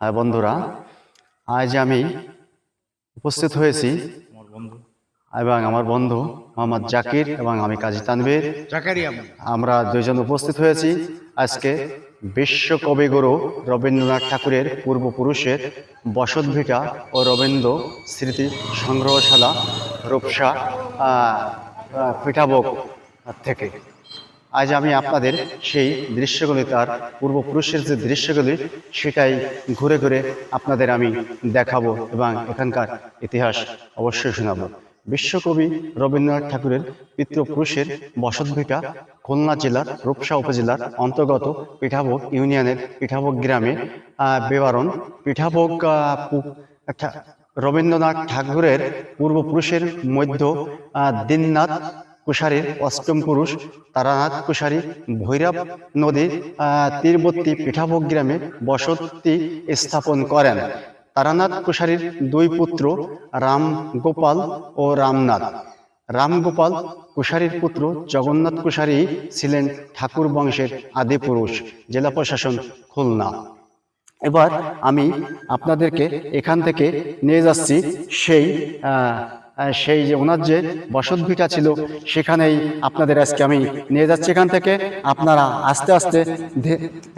হ্যাঁ বন্ধুরা, আজ আমি উপস্থিত হয়েছি এবং আমার বন্ধু মোহাম্মদ জাকির এবং আমি কাজী তানভীর। আমরা দুইজন উপস্থিত হয়েছি আজকে বিশ্ব কবিগুরু রবীন্দ্রনাথ ঠাকুরের পূর্বপুরুষের বসতভিটা ও রবীন্দ্র স্মৃতি সংগ্রহশালা রূপসা পিঠাভোগ থেকে। আজ আমি আপনাদের সেই দৃশ্যগুলি তার পূর্বপুরুষের যে দৃশ্যগুলি, সেটাই ঘুরে ঘুরে আপনাদের আমি দেখাবো এবং এখানকার ইতিহাস অবশ্যই শোনাবো। বিশ্বকবি রবীন্দ্রনাথ ঠাকুরের পিতৃপুরুষের বসতভিটা খুলনা জেলার রূপসা উপজেলার অন্তর্গত পিঠাভোগ ইউনিয়নের পিঠাভোগ গ্রামে বিবরণ পিঠাভোগ রবীন্দ্রনাথ ঠাকুরের পূর্বপুরুষের মধ্য দীননাথ কুশারীর অষ্টম পুরুষ তারানাথ কুশারী ভৈরব আহ, তীরবর্তী পিঠাভোগ গ্রামে বসতি স্থাপন করেন। তারানাথ কুশারীর দুই পুত্র রাম গোপাল ও রামনাথ। রামগোপাল কুশারীর পুত্র জগন্নাথ কুশারী ছিলেন ঠাকুর বংশের আদি পুরুষ। জেলা প্রশাসন খুলনা। এবার আমি আপনাদেরকে এখান থেকে নিয়ে যাচ্ছি সেই সেই যে ওনার যে বসত ভিটা ছিল, সেখানেই আপনাদের আজকে আমি নিয়ে যাচ্ছি এখান থেকে। আপনারা আস্তে আস্তে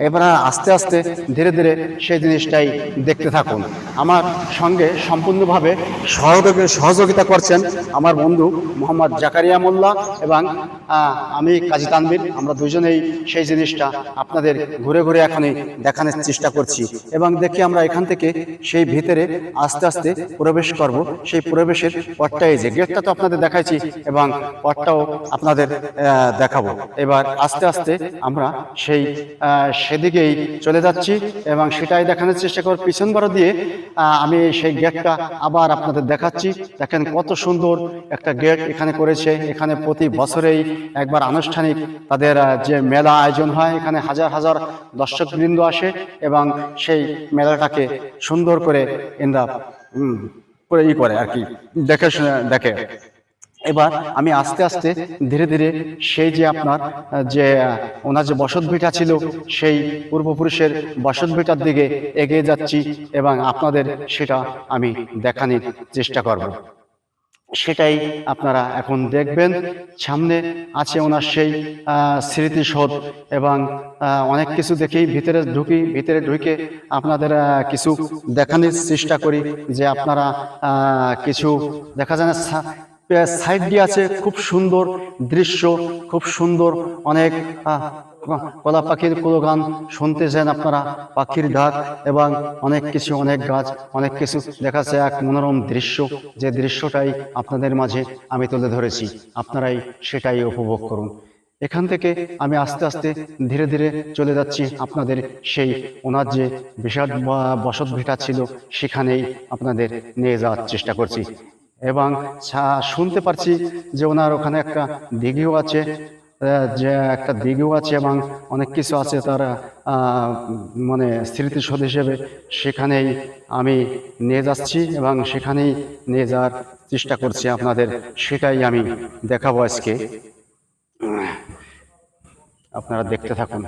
এবার আস্তে আস্তে ধীরে ধীরে সেই জিনিসটাই দেখতে থাকুন। আমার সঙ্গে সম্পূর্ণভাবে সহযোগী, সহযোগিতা করছেন আমার বন্ধু মোহাম্মদ জাকারিয়া মোল্লা এবং আমি কাজী তানবির আমরা দুজনেই সেই জিনিসটা আপনাদের ঘুরে ঘুরে এখনই দেখানোর চেষ্টা করছি এবং দেখি আমরা এখান থেকে সেই ভিতরে আস্তে আস্তে প্রবেশ করব। সেই প্রবেশের পথটাই যে গেটটা তো আপনাদের দেখাইছি এবং পথটাও আপনাদের দেখাবো। এবার আস্তে আস্তে আমরা সেই সেদিকেই চলে যাচ্ছি এবং সেটাই দেখানোর চেষ্টা করব। পিছন বারো দিয়ে আমি সেই গেটটা আবার আপনাদের দেখাচ্ছি। দেখেন কত সুন্দর একটা গেট এখানে করেছে। এখানে প্রতি বছরেই একবার আনুষ্ঠানিক তাদের যে মেলা আয়োজন হয় এখানে হাজার হাজার দর্শকবৃন্দ আসে এবং সেই মেলাটাকে সুন্দর করে উম, করে ই করে আর কি। দেখে দেখে। এবার আমি আস্তে আস্তে ধীরে ধীরে সেই যে আপনার, যে, ওনার যে বসত ভিটা ছিল, সেই পূর্বপুরুষের বসত ভিটার দিকে এগিয়ে যাচ্ছি এবং আপনাদের সেটা আমি দেখানোর চেষ্টা করব। সেটাই আপনারা এখন দেখবেন। সামনে আছে ওনার সেই স্মৃতিসৌধ এবং অনেক কিছু দেখেই ভিতরে ঢুকি, ভিতরে ঢুকে আপনাদের কিছু দেখানোর চেষ্টা করি যে আপনারা কিছু দেখা যায় না সাইড দিয়ে আছে খুব সুন্দর দৃশ্য, খুব সুন্দর অনেক কলা পাখির গান শুনতেছেন আপনারা, পাখির ডাক এবং অনেক কিছু, অনেক গাছ, অনেক কিছু দেখাচ্ছে এক মনোরম দৃশ্য। যে দৃশ্যটাই আপনাদের মাঝে আমি তুলে ধরেছি, আপনারাই সেটাই উপভোগ করুন। এখান থেকে আমি আস্তে আস্তে ধীরে ধীরে চলে যাচ্ছি আপনাদের সেই ওনার যে বিশাল ব- বসত ভিটা ছিল সেখানেই আপনাদের নিয়ে যাওয়ার চেষ্টা করছি। এবং শুনতে পারছি যে ওনার ওখানে একটা দিঘিও আছে যে একটা দিঘিও আছে এবং অনেক কিছু আছে তারা মানে স্মৃতিসৌধ হিসেবে সেখানেই আমি নিয়ে যাচ্ছি এবং সেখানেই নিয়ে যাওয়ার চেষ্টা করছি আপনাদের। সেটাই আমি দেখাবো আজকে। আপনারা দেখতে থাকুন।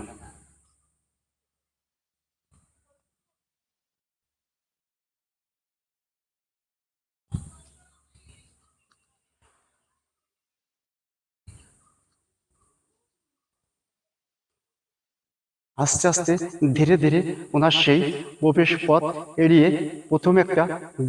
আস্তে আস্তে ধীরে ধীরে ওনার সেই প্রবেশ পথ এড়িয়ে প্রথম একটা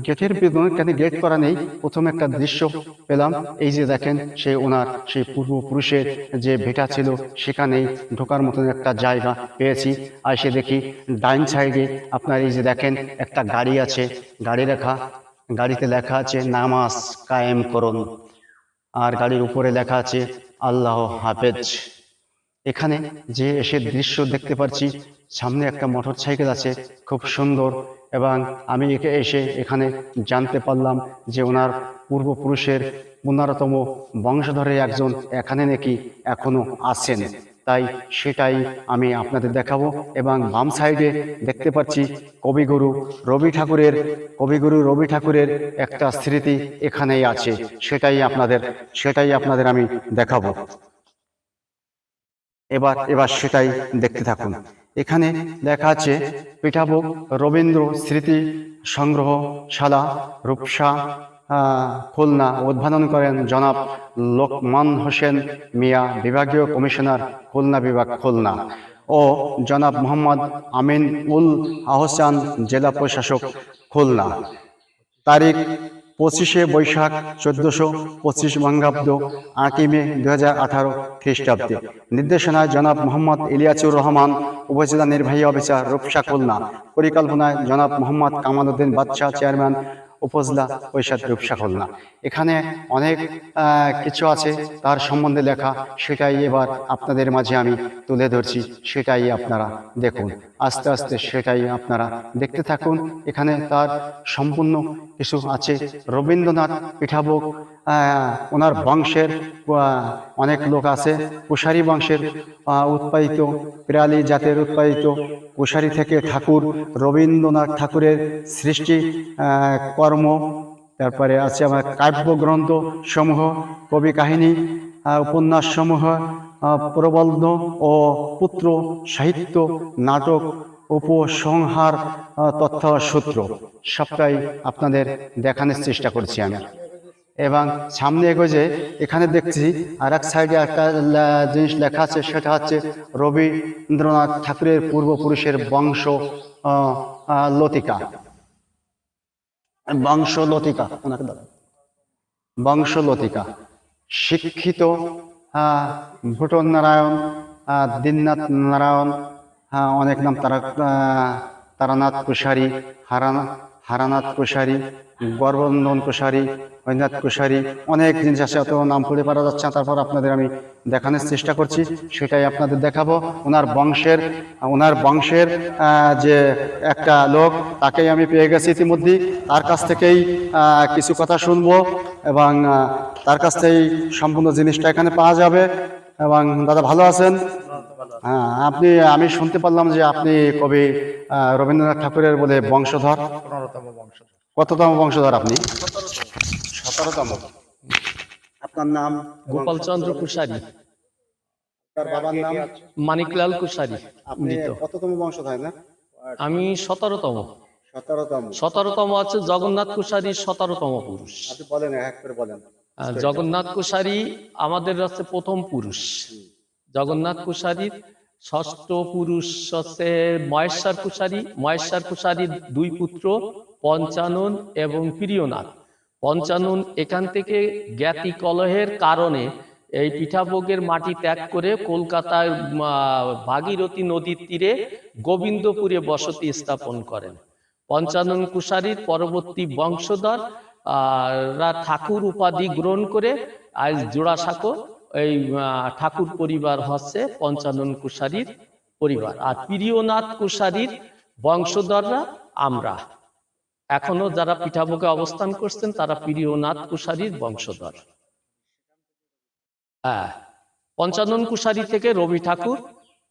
গেটের বেদন কেন গেট করা নেই, প্রথম একটা দৃশ্য পেলাম। এই যে দেখেন, সে ওনার সেই পূর্বপুরুষের যে ভেটা ছিল, সেখানেই ঢোকার মতন একটা জায়গা পেয়েছি। আর সে দেখি, ডাইন সাইডে আপনার এই যে দেখেন, একটা গাড়ি আছে। গাড়ি লেখা, গাড়িতে লেখা আছে, নামাজ কায়েম করুন। আর গাড়ির উপরে লেখা আছে, আল্লাহ হাফেজ। এখানে যে এসে দৃশ্য দেখতে পাচ্ছি সামনে একটা মোটর সাইকেল আছে, খুব সুন্দর, এবং আমি একে এসে এখানে জানতে পারলাম যে ওনার পূর্বপুরুষের পনেরোতম বংশধরে একজন এখানে নাকি এখনও আছেন। তাই সেটাই আমি আপনাদের দেখাবো, এবং বাম সাইডে দেখতে পাচ্ছি কবিগুরু রবি ঠাকুরের, কবিগুরু রবি ঠাকুরের একটা স্মৃতি এখানেই আছে। সেটাই আপনাদের সেটাই আপনাদের আমি দেখাবো। এবার এবার সেটাই দেখতে থাকুন। এখানে লেখা আছে পিঠাভোগ রবীন্দ্র স্মৃতি সংগ্রহশালা রূপসা খুলনা উদ্বোধন করেন জনাব লোকমান হোসেন মিয়া বিভাগীয় কমিশনার খুলনা বিভাগ খুলনা ও জনাব মোহাম্মদ আমিন উল আহসান জেলা প্রশাসক খুলনা। তারিখ পঁচিশে বৈশাখ চোদ্দশো পঁচিশ বঙ্গাব্দ আটই মে দু হাজার আঠারো খ্রিস্টাব্দে। নির্দেশনায় জনাব মোহাম্মদ ইলিয়াচুর রহমান, উপজেলা নির্বাহী অফিসার রূপসা খুলনা, পরিকল্পনায় জনাব মোহাম্মদ কামাল উদ্দিন বাদশাহ, চেয়ারম্যান উপজেলা পরিষদ রূপসা খুলনা এখানে অনেক কিছু আছে, তার সম্বন্ধে লেখা, সেটাই এবার আপনাদের মাঝে আমি তুলে ধরছি, সেটাই আপনারা দেখুন। আস্তে আস্তে সেটাই আপনারা দেখতে থাকুন। এখানে তার সম্পূর্ণ কিছু আছে। রবীন্দ্রনাথ পিঠাভোগ ওনার বংশের অনেক লোক আছে। কুশারি বংশের উৎপাদিত পিরালি জাতের উৎপাদিত কুশারি থেকে ঠাকুর, রবীন্দ্রনাথ ঠাকুরের সৃষ্টি কর্ম। তারপরে আছে আমার কাব্যগ্রন্থ সমূহ, কবি কাহিনী উপন্যাস সমূহ প্রবন্ধ ও পুত্র সাহিত্য, নাটক, উপসংহার তথ্য সূত্র সবটাই আপনাদের দেখানোর চেষ্টা করছি আমি। এবং সামনে এগোজে এখানে দেখছি আর এক সাইডে একটা জিনিস লেখা আছে, সেটা হচ্ছে রবীন্দ্রনাথ ঠাকুরের পূর্বপুরুষের বংশ লতিকা বংশলতিকা ওনাকে। বংশলতিকা শিক্ষিত ভুটন নারায়ণ দীননাথ নারায়ণ অনেক নাম তারা তারানাথ কুশারী হারানা হারানাথ কুশারী গর্বনন্দন কুশারী ঐনাথ কুশারী অনেক জিনিস আছে, অত নাম পড়ে পারা যাচ্ছে তারপর আপনাদের আমি দেখানোর চেষ্টা করছি, সেটাই আপনাদের দেখাবো। ওনার বংশের ওনার বংশের যে একটা লোক, তাকেই আমি পেয়ে গেছি ইতিমধ্যেই তার কাছ থেকেই কিছু কথা শুনব এবং তার কাছ থেকেই সম্পূর্ণ জিনিসটা এখানে পাওয়া যাবে। এবং দাদা ভালো আছেন? হ্যাঁ আপনি আমি শুনতে পারলাম যে আপনি কবি রবীন্দ্রনাথ ঠাকুরের বলে বংশধর। কততম বংশধর আপনি? সতেরোতম। আপনার নাম? গোপাল চন্দ্র কুশারী। তার বাবার নাম? মানিকলাল কুশারী আপনি কততম বংশধর না? আমি সতেরোতম। সতেরোতম। সতেরোতম আছে জগন্নাথ কুশারী সতেরোতম পুরুষ। আপনি বলেন এক করে বলেন। জগন্নাথ কুশারী আমাদের হচ্ছে প্রথম পুরুষ। জগন্নাথ কুশারীর ষষ্ঠ পুরুষ হচ্ছে মহেশ্বর কুশারী মহেশ্বর কুশারীর দুই পুত্র পঞ্চানন এবং প্রিয়নাথ। পঞ্চানন এখান থেকে জ্ঞাতি কলহের কারণে এই পিঠাভোগের মাটি ত্যাগ করে কলকাতার ভাগীরথী নদীর তীরে গোবিন্দপুরে বসতি স্থাপন করেন। পঞ্চানন কুশারীর পরবর্তী বংশধর ঠাকুর উপাধি গ্রহণ করে আজ জোড়াসাঁকো এই ঠাকুর পরিবার হচ্ছে পঞ্চানন কুশারীর পরিবার। আর প্রিয়নাথ কুশারীর বংশধররা আমরা। এখনও যারা পিঠাভোগে অবস্থান করছেন, তারা প্রিয়নাথ কুশারীর বংশধর। হ্যাঁ পঞ্চানন কুশারী থেকে রবি ঠাকুর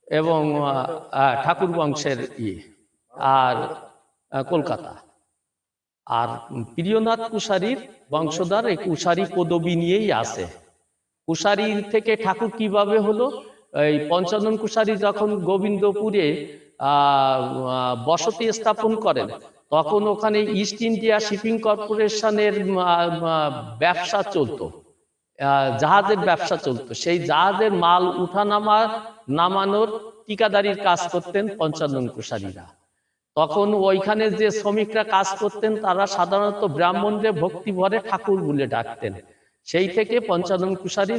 এবং ঠাকুর বংশের ইয়ে আর কলকাতা। প্রিয়নাথ কুশারীর বংশধর এই কুশারী পদবী নিয়েই আছে। কুশারী থেকে ঠাকুর কীভাবে হলো? এই পঞ্চানন কুশারী যখন গোবিন্দপুরে বসতি স্থাপন করেন, তখন ওখানে ইস্ট ইন্ডিয়া শিপিং কর্পোরেশনের ব্যবসা চলতো। জাহাজের ব্যবসা চলতো। সেই জাহাজের মাল উঠানামা, নামানোর ঠিকাদারির কাজ করতেন পঞ্চানন কুশারীরা। তখন ওইখানে যে শ্রমিকরা কাজ করতেন তারা সাধারণত ব্রাহ্মণরে ভক্তি ভরে ঠাকুর বলে ডাকতেন। সেই থেকে পঞ্চানন কুশারী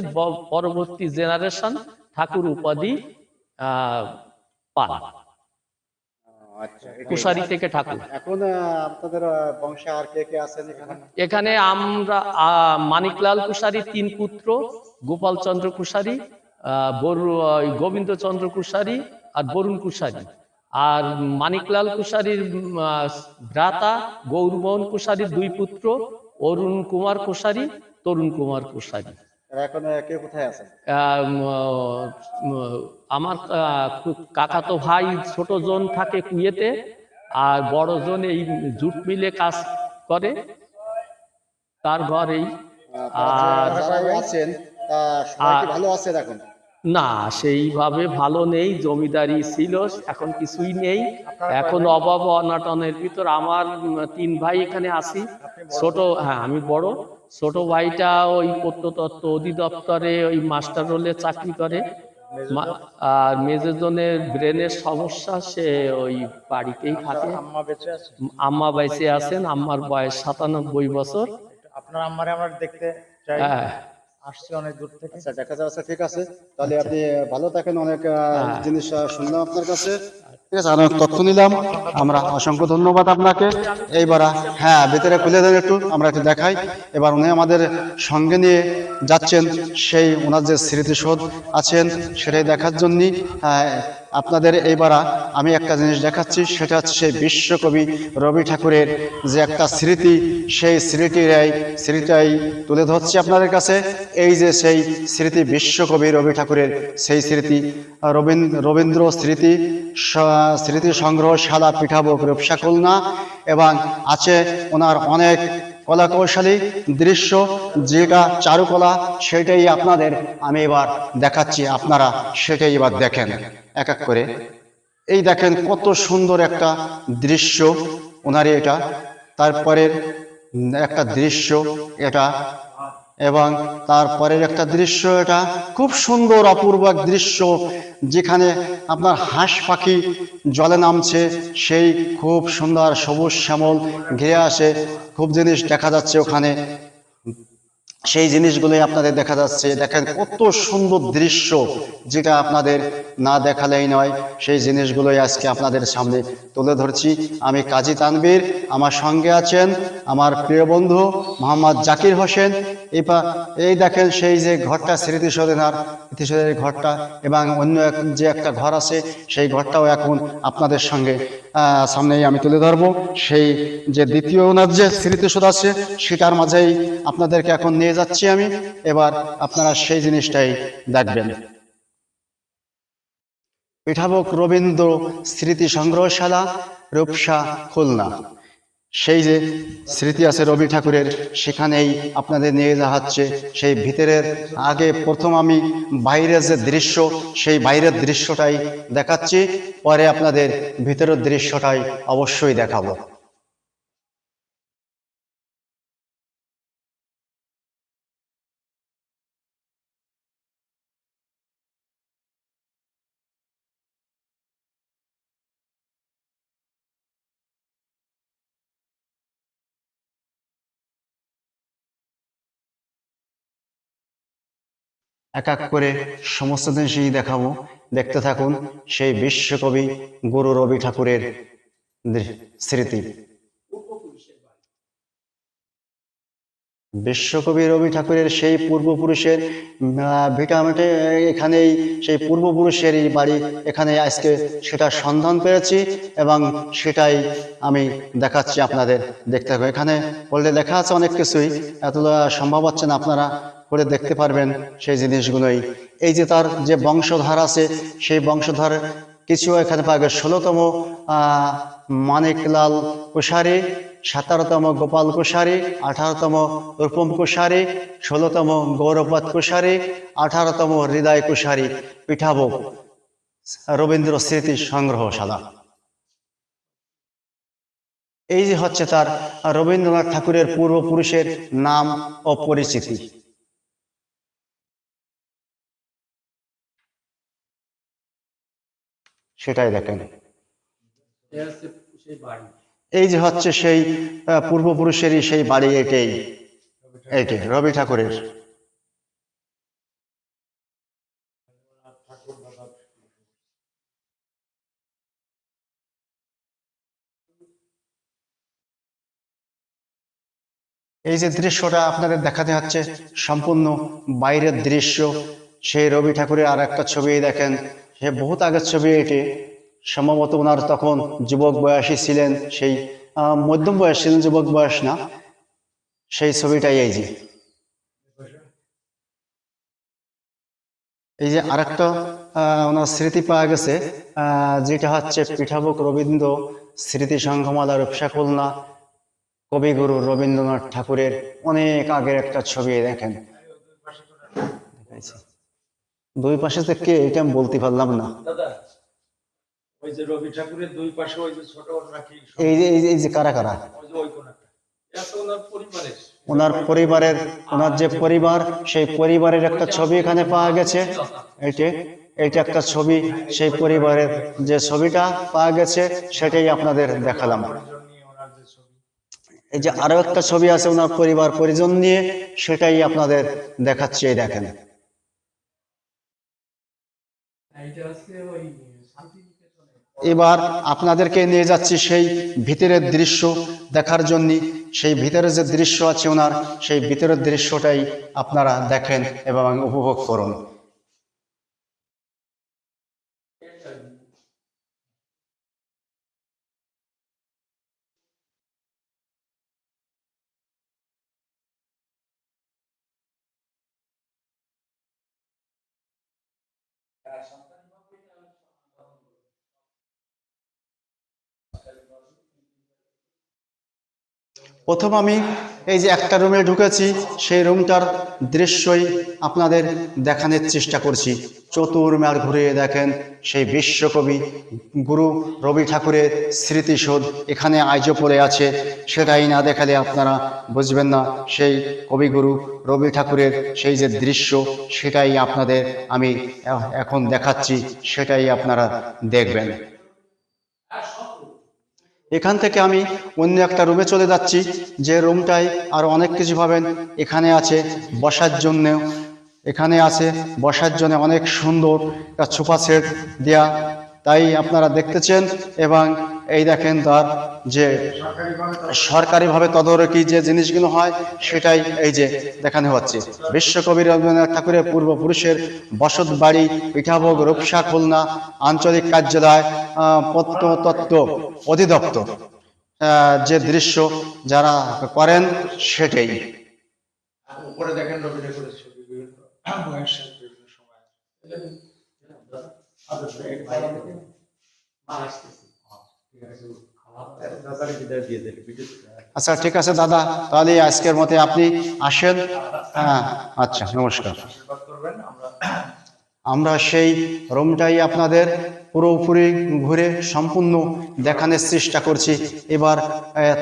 পরবর্তী জেনারেশন ঠাকুর উপাধি আহ, পান। আচ্ছা কুশারী থেকে ঠাকুর। এখন আপনাদের বংশে আর কে কে আছেন এখানে? এখানে আমরা আহ, মানিকলাল কুশারী তিন পুত্র গোপাল চন্দ্র কুশারী আহ, বরু গোবিন্দ চন্দ্র কুশারী আর বরুণ কুশারী। আর মানিকলাল কুশারীর ভ্রাতা গৌরমোহন কুশারীর দুই পুত্র অরুণ কুমার কুশারি তরুণ কুমার কুশারী আমার কাকাতো ভাই ছোট জন থাকে কুয়েতে আর বড় জন এই জুট মিলে কাজ করে তার ঘর এই আর যারা আছেন তা সবাই কি আর- ভালো আছেন এখন? না সেইভাবে ভালো নেই জমিদারি ছিল এখন কিছুই নেই। এখন অভাব অনাটনের ভিতর আমার তিন ভাই এখানে আছি। ছোট হ্যাঁ আমি বড়। ছোট ভাইটা ওই প্রত্নতত্ত্ব অধিদপ্তরে ওই মাস্টার রোলে চাকরি করে। আর মেজেজনের ব্রেনের সমস্যা সে ওই বাড়িতেই থাকে। আম্মা বেঁচে বাইসে আছেন আম্মার বয়স সাতানব্বই বছর। আপনার আম্মারে আমরা দেখতে হ্যাঁ আসছি অনেক দূর থেকে। আচ্ছা দেখা যাচ্ছে ঠিক আছে। তাহলে আপনি ভালো থাকেন অনেক হ্যাঁ। জিনিস শুনলাম আপনার কাছে। ঠিক আছে অনেক তথ্য নিলাম। আমরা অসংখ্য ধন্যবাদ আপনাকে। এইবার হ্যাঁ ভিতরে খুলে দেন একটু আমরা একটু দেখাই। এবার উনি আমাদের সঙ্গে নিয়ে যাচ্ছেন সেই ওনার যে স্মৃতিশোধ আছেন সেটাই দেখার জন্য আপনাদের এইবার আমি একটা জিনিস দেখাচ্ছি, সেটা হচ্ছে বিশ্বকবি রবি ঠাকুরের যে একটা স্মৃতি, সেই স্মৃতিরাই স্মৃতিটাই তুলে ধরছি আপনাদের কাছে। এই যে সেই স্মৃতি বিশ্বকবি রবি ঠাকুরের, সেই স্মৃতি রবীন্দ্র রবীন্দ্র স্মৃতি স্মৃতি সংগ্রহশালা পিঠাভোগ রূপসা খুলনা এবং আছে ওনার অনেক কলা কৌশলী দৃশ্য, যেটা চারুকলা, সেটাই আপনাদের আমি এবার দেখাচ্ছি, আপনারা সেটাই এবার দেখেন। এক এক করে। এই দেখেন কত সুন্দর একটা দৃশ্য ওনার এটা। তারপরের একটা দৃশ্য এটা এবং তারপরের একটা দৃশ্য এটা খুব সুন্দর অপূর্ব এক দৃশ্য যেখানে আপনার হাঁস পাখি জলে নামছে, সেই খুব সুন্দর সবুজ শ্যামল ঘিরে আসে। খুব জিনিস দেখা যাচ্ছে ওখানে। সেই জিনিসগুলোই আপনাদের দেখা যাচ্ছে। দেখেন কত সুন্দর দৃশ্য যেটা আপনাদের না দেখালেই নয়। সেই জিনিসগুলোই আজকে আপনাদের সামনে তুলে ধরছি। আমি কাজী তানবীর আমার সঙ্গে আছেন আমার প্রিয় বন্ধু মোহাম্মদ জাকির হোসেন। এই পা- এই দেখেন সেই যে ঘরটা স্মৃতিসৌধেনার স্মৃতিসৌধের ঘরটা এবং অন্য এক, যে একটা ঘর আছে, সেই ঘরটাও এখন আপনাদের সঙ্গে সামনেই আমি তুলে ধরব। সেই যে দ্বিতীয় ওনার যে স্মৃতিসুদ আছে, সেটার মাঝেই আপনাদেরকে এখন নিয়ে যাচ্ছি আমি। এবার আপনারা সেই জিনিসটাই দেখবেন। পিঠাবক রবীন্দ্র স্মৃতি সংগ্রহশালা, রূপসা খুলনা। সেই যে স্মৃতি আছে রবি ঠাকুরের, সেখানেই আপনাদের নিয়ে যাওয়া হচ্ছে সেই ভিতরের আগে প্রথম আমি বাইরের যে দৃশ্য, সেই বাইরের দৃশ্যটাই দেখাচ্ছি, পরে আপনাদের ভিতরের দৃশ্যটাই অবশ্যই দেখাবো। এক এক করে সমস্ত জিনিসই দেখাবো। দেখতে থাকুন সেই বিশ্বকবি গুরু রবি ঠাকুরের স্মৃতি। বিশ্বকবি রবি ঠাকুরের সেই পূর্বপুরুষের ভিটামিটে এখানেই, সেই পূর্বপুরুষের এই বাড়ি এখানে আজকে সেটা সন্ধান পেয়েছি এবং সেটাই আমি দেখাচ্ছি আপনাদের দেখতে হবে। এখানে বললে লেখা আছে অনেক কিছুই, এতটা সম্ভব হচ্ছে না আপনারা করে দেখতে পারবেন সেই জিনিসগুলোই। এই যে তার যে বংশধার আছে, সেই বংশধার কিছু এখানে পাওয়া ষোলোতম মানিকলাল কুশারি সতেরোতম গোপাল কুশারি আঠারোতম রূপম কুশারি ষোলোতম গৌরবত কুশারি আঠারোতম হৃদয় কুশারি পিঠাভোগ রবীন্দ্র স্মৃতি সংগ্রহশালা এই যে হচ্ছে তার রবীন্দ্রনাথ ঠাকুরের পূর্বপুরুষের নাম ও পরিচিতি। সেটাই দেখেন। এই যে হচ্ছে সেই পূর্বপুরুষেরই সেই বাড়ি এটাই। এইটাই রবি ঠাকুরের। এই যে দৃশ্যটা আপনাদের দেখাতে হচ্ছে, সম্পূর্ণ বাইরের দৃশ্য। সেই রবি ঠাকুরের আর একটা ছবি দেখেন। সে বহুত আগের ছবি এটি। সম্ভবত ওনার তখন যুবক বয়সী ছিলেন সেই মধ্যম বয়স ছিলেন যুবক বয়স না সেই ছবিটাই এই যে। এই যে আরেকটা আহ, ওনার স্মৃতি পাওয়া গেছে যেটা হচ্ছে পিঠাভোগ রবীন্দ্র স্মৃতি সংঘমালা রূপসা খুলনা কবিগুরু রবীন্দ্রনাথ ঠাকুরের অনেক আগের একটা ছবি দেখেন। দুই পাশে যে কে এটা আমি বলতে পারলাম না। ওই যে রবি ঠাকুরের দুই পাশে ওই যে ছোট নাকি এই যে এই যে- এই যে কারা কারা? ওই যে ওই কোনাটা ওনার পরিবারের। ওনার পরিবারের ওনার যে পরিবার সেই পরিবারের একটা ছবি এখানে পাওয়া গেছে। এইটা এইটা একটা ছবি সেই পরিবারের যে ছবিটা পাওয়া গেছে সেটাই আপনাদের দেখালাম। এই যে আরও একটা ছবি আছে ওনার পরিবার পরিজন নিয়ে সেটাই আপনাদের দেখাচ্ছি এই দেখেন। এবার আপনাদেরকে নিয়ে যাচ্ছি সেই ভিতরের দৃশ্য দেখার জন্য। সেই ভিতরের যে দৃশ্য আছে ওনার, সেই ভিতরের দৃশ্যটাই আপনারা দেখেন এবং উপভোগ করুন। প্রথম আমি এই যে একটা রুমে ঢুকেছি, সেই রুমটার দৃশ্যই আপনাদের দেখানোর চেষ্টা করছি। চতুর্মার ঘুরিয়ে দেখেন, সেই বিশ্বকবি গুরু রবি ঠাকুরের স্মৃতিসৌধ এখানে আজও পড়ে আছে। সেটাই না দেখালে আপনারা বুঝবেন না, সেই কবিগুরু রবি ঠাকুরের সেই যে দৃশ্য, সেটাই আপনাদের আমি এখন দেখাচ্ছি, সেটাই আপনারা দেখবেন। এখান থেকে আমি অন্য একটা রুমে চলে যাচ্ছি। যে রুমটায় আরও অনেক কিছু পাবেন। এখানে আছে বসার জন্যেও এখানে আছে বসার জন্য অনেক সুন্দর একটা সোফা সেট দেয়া। তাই আপনারা দেখতেছেন এবং এই দেখেন তার যে সরকারিভাবে তদারকি যে জিনিসগুলো হয় সেটাই এই যে দেখানো হচ্ছে। বিশ্বকবি রবীন্দ্রনাথ ঠাকুরের পূর্বপুরুষের বসত বাড়ি পিঠাভোগ রূপসা খুলনা আঞ্চলিক কার্যালয় আহ, প্রত্নতত্ত্ব অধিদপ্তর আহ, যে দৃশ্য যারা করেন সেটাই। উপরে দেখেন রবি ঠাকুরের ছবি বিভিন্ন সময়। আচ্ছা ঠিক আছে দাদা তাহলে আজকের মতে আপনি আসেন। হ্যাঁ আচ্ছা নমস্কার। করবেন আমরা সেই রুমটাই আপনাদের পুরোপুরি ঘুরে সম্পূর্ণ দেখানোর চেষ্টা করছি। এবার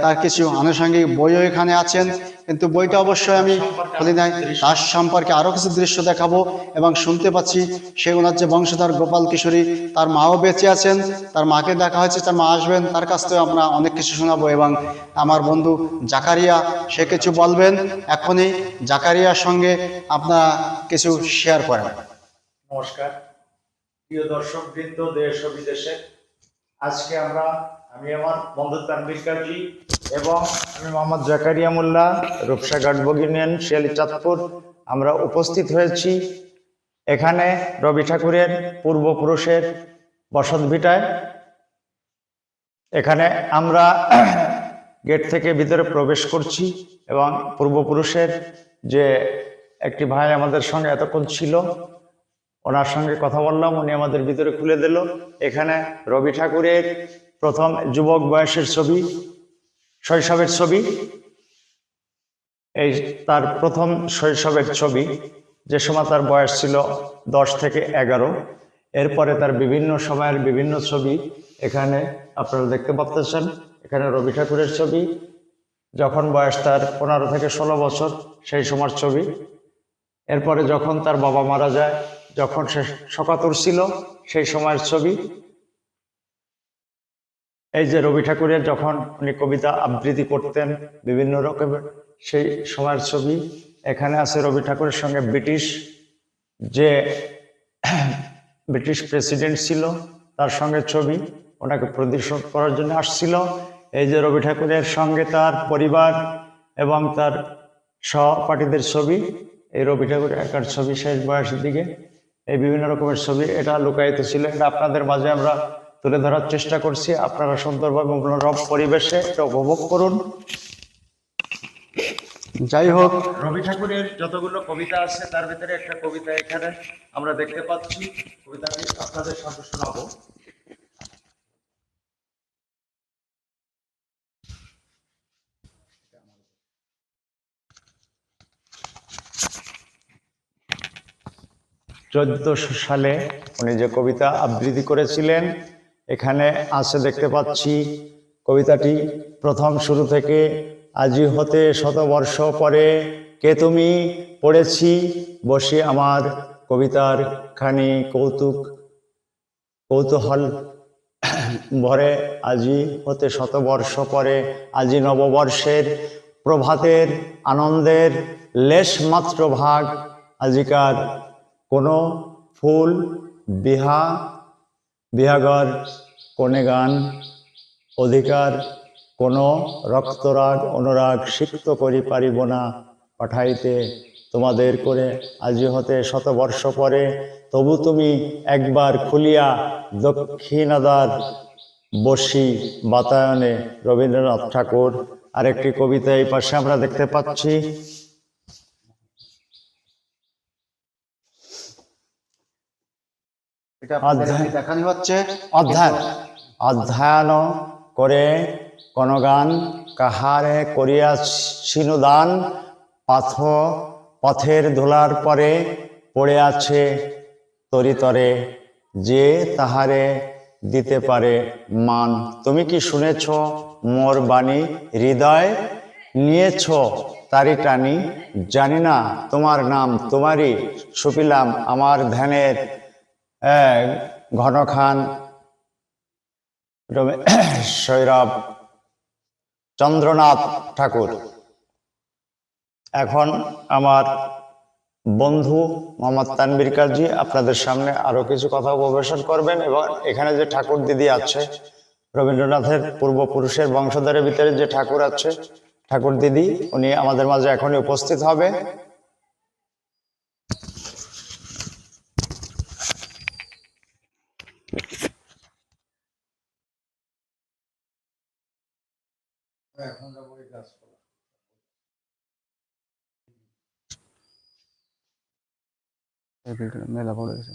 তার কিছু আনুষঙ্গিক বইও এখানে আছেন। কিন্তু বইটা অবশ্যই আমি খুলি নাই। তার সম্পর্কে আরও কিছু দৃশ্য দেখাবো এবং শুনতে পাচ্ছি সে ওনার যে বংশধর গোপাল কিশোরী, তার মাও বেঁচে আছেন, তার মাকে দেখা হয়েছে, তার মা আসবেন, তার কাছ থেকে আমরা অনেক কিছু শোনাবো এবং আমার বন্ধু জাকারিয়া, সে কিছু বলবেন। এখনই জাকারিয়ার সঙ্গে আপনারা কিছু শেয়ার করেন। নমস্কার। প্রিয় দর্শক বৃন্দ, দেশ ও বিদেশে, আজকে আমরা, আমি আমার বন্ধু তানবির কাজী এবং আমি মোহাম্মদ জাকারিয়া মোল্লা রূপসাঘাট বগিনিয়ান শিয়ালি চাঁদপুর, আমরা উপস্থিত হয়েছি এখানে রবি ঠাকুরের পূর্বপুরুষের বসত ভিটায়। এখানে আমরা গেট থেকে ভিতরে প্রবেশ করছি এবং পূর্বপুরুষের যে একটি ভাই আমাদের সঙ্গে এতক্ষণ ছিল ওনার সঙ্গে কথা বললাম, উনি আমাদের ভিতরে খুলে দিল। এখানে রবি ঠাকুরের প্রথম যুবক বয়সের ছবি, শৈশবের ছবি। এই তার প্রথম শৈশবের ছবি, যে সময় তার বয়স ছিল দশ থেকে এগারো। এরপরে তার বিভিন্ন সময়ের বিভিন্ন ছবি এখানে আপনারা দেখতে পাচ্ছেন। এখানে রবি ঠাকুরের ছবি, যখন বয়স তার পনেরো থেকে ষোলো বছর, সেই সময়ের ছবি। এরপরে যখন তার বাবা মারা যায় যখন সে শকাতুর ছিল, সেই সময়ের ছবি। এই যে রবি ঠাকুরের যখন উনি কবিতা আবৃত্তি করতেন, বিভিন্ন রকমের সেই সময়ের ছবি। এখানে আছে রবি ঠাকুরের সঙ্গে ব্রিটিশ যে ব্রিটিশ প্রেসিডেন্ট ছিল, তার সঙ্গে ছবি। ওনাকে প্রদর্শন করার জন্য আসছিল। এই যে রবি ঠাকুরের সঙ্গে তার পরিবার এবং তার সহপাঠীদের ছবি, এই রবি ঠাকুরের একার ছবি শেষ বয়সের দিকে। এই বিভিন্ন রকমের ছবি এটা লুকায়িত ছিল এটা আপনাদের মাঝে আমরা তুলে ধরার চেষ্টা করছি। আপনারা সুন্দরভাবে মনোরম পরিবেশে এটা উপভোগ করুন। যাই হোক। রবি ঠাকুরের যতগুলো কবিতা আছে, তার ভিতরে একটা কবিতা এখানে আমরা দেখতে পাচ্ছি। কবিতাটি আপনাদের সাথে শোনাবো। চোদ্দশো সালে উনি যে কবিতা আবৃত্তি করেছিলেন, এখানে আছে দেখতে পাচ্ছি কবিতাটি, প্রথম শুরু থেকে আজি হতে শতবর্ষ পরে কে তুমি পড়েছি? বসে আমার কবিতার খানি কৌতুক, কৌতূহল ভরে আজি হতে শতবর্ষ পরে, আজি নববর্ষের প্রভাতের আনন্দের লেশ মাত্র ভাগ আজিকার কোনো ফুল, বিহা, বিহাগর কনে গান, অধিকার, কোনো রক্তরাগ, অনুরাগ সিক্ত করি পারিব না। পাঠাইতে তোমাদের করে আজি হতে শতবর্ষ পরে, তবু তুমি একবার খুলিয়া দক্ষিণাদার বসি বাতায়নে রবীন্দ্রনাথ ঠাকুর। আরেকটি কবিতা এই পাশে আমরা দেখতে পাচ্ছি। এটা দেখানো হচ্ছে। অধ্যয়ন অধ্যয়ন করে কোন গান কাহারে করিয়া সিনুদান পাথ পথের ধুলার পরে পড়ে আছে তরিতরে যে তাহারে দিতে পারে মান। তুমি কি শুনেছ মোর বাণী হৃদয়? নিয়েছ তারি টানি? জানি না তোমার নাম তোমারই সুপিলাম আমার ধ্যানের ঘন খান সৈরব চন্দ্রনাথ ঠাকুর। এখন আমার বন্ধু মোহাম্মদ তানবির কাজী আপনাদের সামনে আরও কিছু কথা উপবেশন করবেন এবং এখানে যে ঠাকুর দিদি আছে, রবীন্দ্রনাথের পূর্বপুরুষের বংশধরের ভিতরে যে ঠাকুর আছে, ঠাকুর দিদি, উনি আমাদের মাঝে এখনই উপস্থিত হবে। মেলা পড়ে গেছে